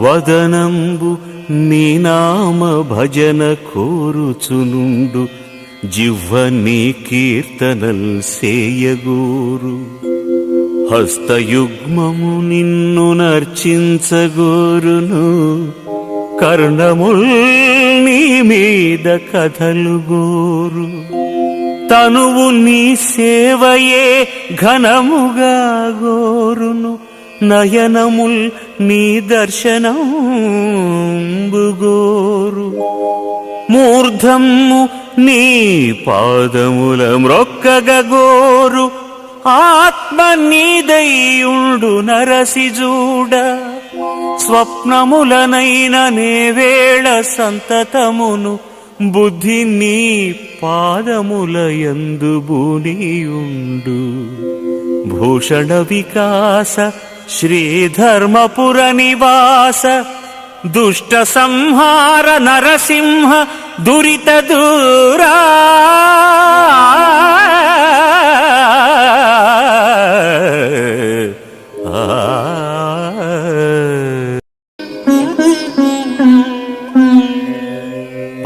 వదనంబు నీ నామ భజన కోరుచునుండు జివ్వ నీ కీర్తనల్ సేయగోరు. హస్తయుగ్మము నిన్ను నర్చించగోరును కర్ణముల్ నీ మీద కథలు గోరు తనువు నీ సేవయే ఘనముగా గోరును నయనముల్ నీ దర్శనంబుగోరు. మూర్ధము నీ పాదముల మ్రొక్కగోరు ఆత్మ నీదయ్యుండు నరసిజూడ. స్వప్నములనైన నేవేళ సంతతమును బుద్ధి నీ పాదములయందు బూనియుండు భూషణ వికాస శ్రీధర్మపుర నివాస దుష్ట సంహార నరసింహ దురిత దూరా.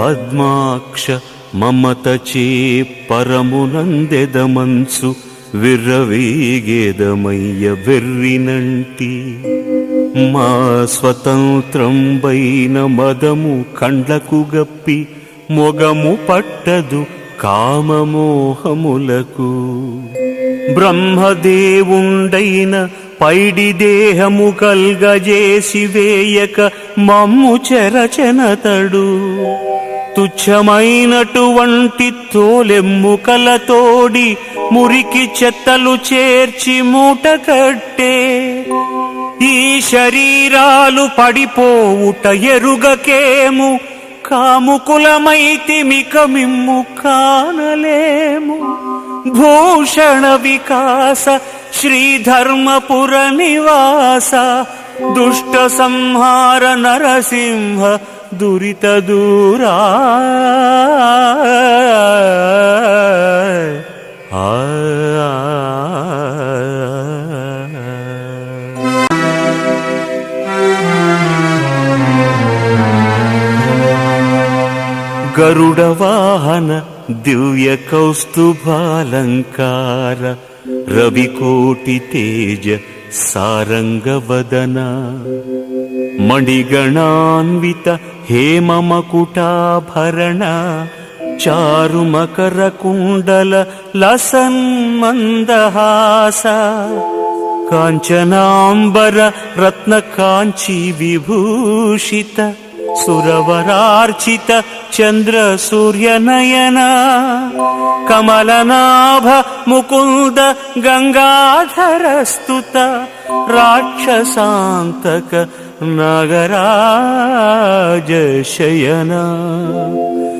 పద్మాక్ష మమత చే పరమునందెదమంచు విర్రవీగేదమయ్య వెర్రినంటి మా స్వతంత్రంబైన మదము కండ్లకు గప్పి మొగము పట్టదు కామమోహములకు. బ్రహ్మదేవుండైన పైడి దేహము కల్గజేసి వేయక మమ్ము చెరచెనతడు. తుచ్చమైనటువంటి తోలెమ్ముకలతోడి మురికి చెత్తలు చేర్చి మూట కట్టే ఈ శరీరాలు పడిపోవుట ఎరుగకేము? కాముకులమైతిమిక మిమ్ము కానలేము. భూషణ వికాస శ్రీధర్మపుర నివాస దుష్ట సంహార నరసింహ దురిత దూరా. ఆ గరుడ వాహన దివ్య కౌస్తుభాలంకార రవికోటి తేజ సారంగవదన మణిగణాన్విత హేమమకుటాభరణ చారు మకర కుండల లసన్మందహాస కాంచనాంబర రత్న కాంచీ విభూషిత. సురవరార్చిత చంద్ర సూర్యనయన కమలనాభ ముకుంద గంగాధర స్తుత. రాక్షసాంతక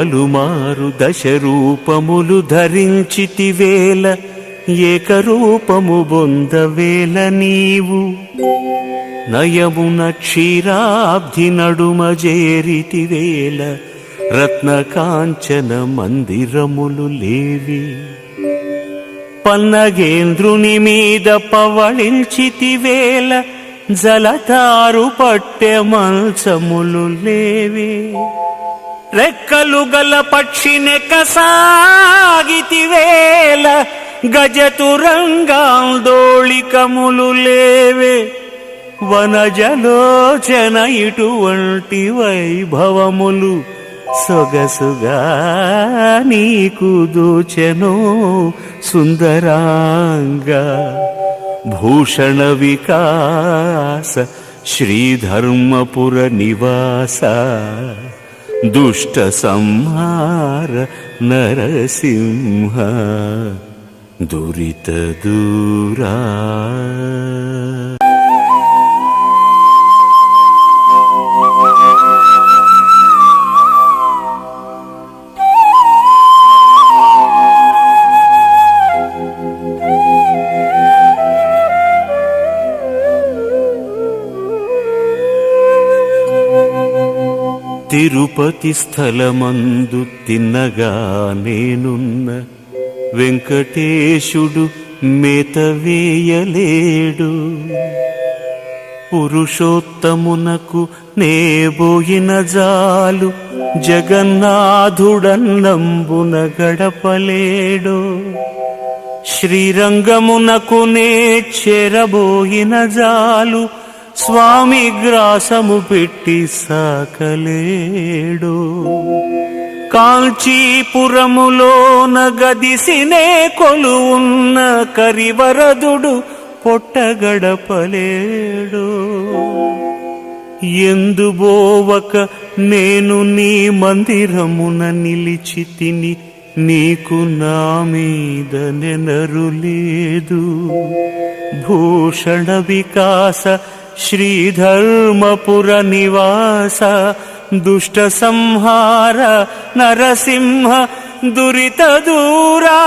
పలుమారు దశ రూపములు ధరించితివేల ఏకరూపము బొందవేల నీవు. నయమున క్షీరాబ్ధి నడుమ జేరితివేల రత్నకాంచన మందిరములు లేవి. పన్నగేంద్రుని మీద పవళించితివేల జలతారు పట్టె మంచములు లేవే. రెక్కలు గల పక్షి నెక్కసాగితివేల గజతురంగాందోళికములు లేవే. వనజలోచన ఇటువంటి వైభవములు సొగసుగా నీకు దోచెను సుందరాంగా భూషణ వికాస శ్రీధర్మపుర నివాస. దుష్ట సంహార నరసింహ తిరుపతి స్థలమందు తిన్నగా నేనున్న వెంకటేశుడు మేత వేయలేడు పురుషోత్తమునకు నేబోయిన జాలు జగన్నాథుడన్నంబున గడపలేడు. శ్రీరంగమునకు నే చెరబోయిన జాలు స్వామి గ్రాసము పెట్టి సాకలేడు. కాంచీపురములోన గదిసినే కొలువున్న కరివరదుడు పొట్టగడపలేడు. ఎందుబోవక నేను నీ మందిరమున నిలిచి తిని నీకు నా మీద నెనరు లేదు. భూషణ వికాస శ్రీధర్మపుర నివాస దుష్ట సంహార నరసింహ దురిత దూరా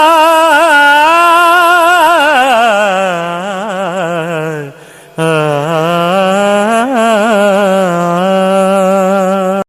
ఆ